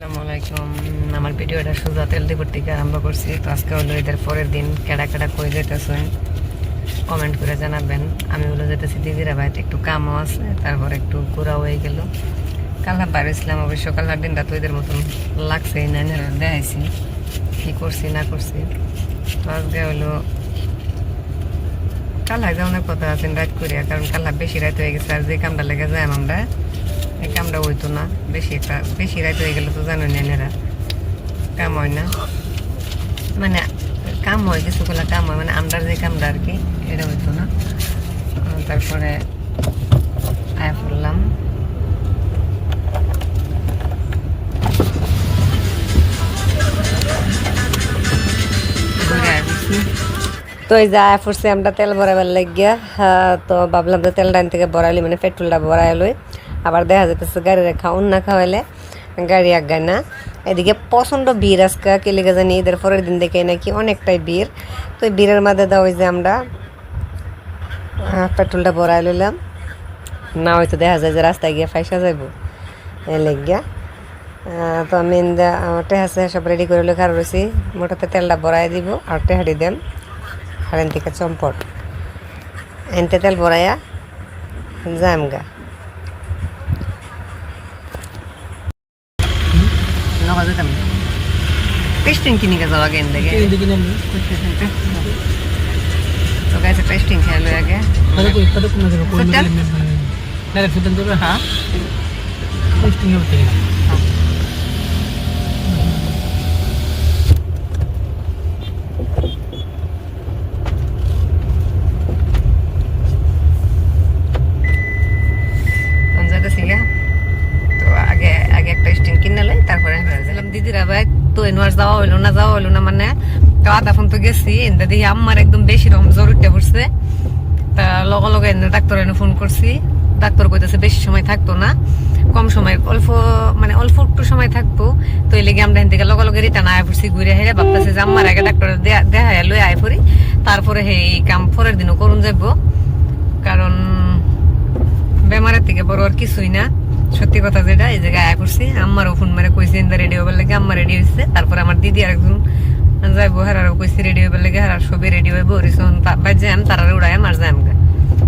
আসসালামু আমার ভিডিওটা সোজা থেকে আরম্ভ করছি। তো আজকে হলো ঈদের পরের দিন, কেডা কেডা কই যেতেছেন কমেন্ট করে জানাবেন। আমি হলো যেতেছি দিদিরা বাড়িতে একটু কামও আছে, তারপর একটু ঘোরা হয়ে গেল। অবশ্য দিনটা তো ঈদের মতন লাগছে না দেখাইছি কী করছি, না করছি। তো আজকে হলো কালহার যাওয়ার কথা আছে, রাত করিয়া, কারণ কালহার বেশি রাত হয়ে গেছে, আর যে কামটা লেগে যায় আমরা এই কামটা হইতো না। বেশি একটা বেশি রাত হয়ে গেলে তো জানো নেনেরা কাম হয় না। মানে কাম হয় কিছুগুলো কাম হয়। মানে আমরা যে কামটা আর কি এটা হইতো না। তারপরে আয়া পড়লাম। তো এই যা ফুরছে আমরা তেল ভরাবার লাগিয়া হ্যাঁ, তো ভাবলাম যে তেল ডাইন থেকে ভরাইলি মানে পেট্রোলটা ভরাই লই। আবার দেখা যেতেছে গাড়ি খাউন না খাওয়াইলে গাড়ি আগায় না। এদিকে প্রচণ্ড ভিড় আজকে, কে লেগে জানি ঈদের পরের দিন দেখে নাকি অনেকটাই ভিড়। তো ভিড়ের মধ্যে দেওয়া যে আমরা পেট্রোলটা ভরাই লইলাম। না হয়তো দেখা যায় যে রাস্তায় গিয়ে ফাইসা যাইব। লেগিয়া। তো আমি টেহাসে সব রেডি করে লেখা রয়েছি মোটাতে তেলটা ভরাই দিব আর টেহাড়ি দেন। হারেন থেকে চম্পট। এনতে তেল ভরাইয়া যাম গা। লগা যেতাম টেস্টিং কিনি গে যাওয়া গেন দেখে তো গাইছে টেস্টিং খেয়াল আগে। হ্যাঁ। কোন যাইতেছি গা তো আগে আগে একটা স্টিং কিনে লাই তারপরে গেলাম দিদিরা এনওয়ার যাওয়া হইল, না যাওয়া হইল না মানে তো আধা ফোন তো গেছি এনটা দেখি আমার একদম বেশি রকম জ্বর উঠে পড়ছে। তা লগে লগে এনে ডাক্তার এনে ফোন করছি। ডাক্তার কইতেছে বেশি সময় থাকতো না, কম সময়, অল্প মানে অল্প একটু সময় থাকতো। তো এই লেগে আমরা এখান থেকে লগে লগে রিটার্ন আয় পড়ছি, ঘুরে হেরে ভাবতেছে যে আমার আগে ডাক্তার দেখা লই আয় পড়ি। তারপরে এই কাম পরের দিনও করুন যাব কারণ, বেমারের থেকে বড় আর কিছুই না। সত্যি কথা যেটা, এই জায়গায় আয়া করছি। আমারও ফোন মারে কইছি, ইন্দা রেডি হবার লাগে আমার রেডি হয়েছে তারপর আমার দিদি আর একজন যাইবো, হারারও কইছি রেডি হবার লাগে হারার সবই রেডি হইব। রিসন বাই যাম তারা উড়াই আমার যাম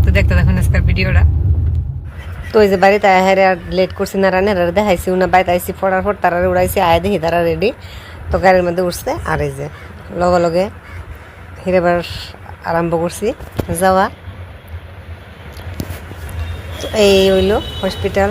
তো দেখতে দেখুন আজকের ভিডিওটা। তো ওই যে বাড়িতে হারে আর লেট করছি না, রানে আর দেখাইছি, উনা বাড়িতে আইসি ফোড়ার ফোট তারা উড়াইছি, আয় দেখি তারা রেডি তো গাড়ির মধ্যে উঠছে, আর এই যে লগে লগে হিরেবার আরম্ভ করছি। যাওয়া। এই হইল হসপিটাল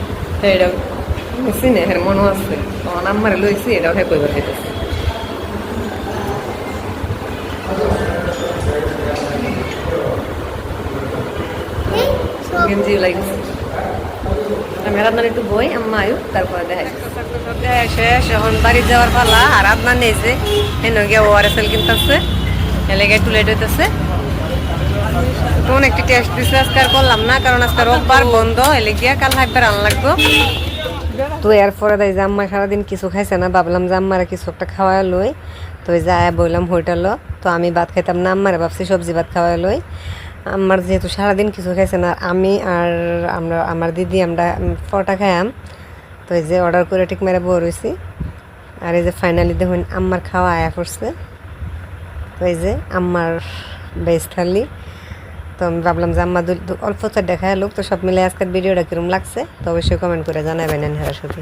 এটা চিনে এর মনে আছে তখন আমার লইছি এটাও হ্যাঁ কইবার দিতেছে গেঞ্জি লাগছে আমি রান্নার একটু বই আম্মা আয়ু তারপরে দেখাই শেষ এখন বাড়ি যাওয়ার পালা আর রান্না নিয়েছে হেন গিয়ে ও আর এস এল কিনতেছে এলাকায় একটু লেট হইতেছে তো অনেকটি টেস্ট দিছে, আজকে আর করলাম না, কারণ আজকে রোববার বন্ধ, এলে গিয়া কাল একবার আন লাগবো। তো এরপরে তাই যে আম্মা সারাদিন কিছু খাইছে না, ভাবলাম যে আম্মারা কিছু একটা খাওয়া লই। তো যায় বললাম হোটেলও, তো আমি ভাত খাইতাম না, আম্মারে ভাবছি সবজি ভাত খাওয়া লই। আমার যেহেতু সারাদিন কিছু খাইছে না, আমি আর আমরা, আমার দিদি, আমরা পরোটা খাইয়াম। তো এই যে অর্ডার করে ঠিক মেরে বই রয়েছি আর এই যে ফাইনালি দেখুন, আম্মার খাওয়া আয়া পড়ছে। তো এই যে আম্মার বেশ থালি। তো আমি ভাবলাম যে আম্মা অল্প দেখা লোক, তো সব মিলে আজকের ভিডিওটা কিরম লাগছে, তো অবশ্যই কমেন্ট করে জানাবেন এনহারা সাথে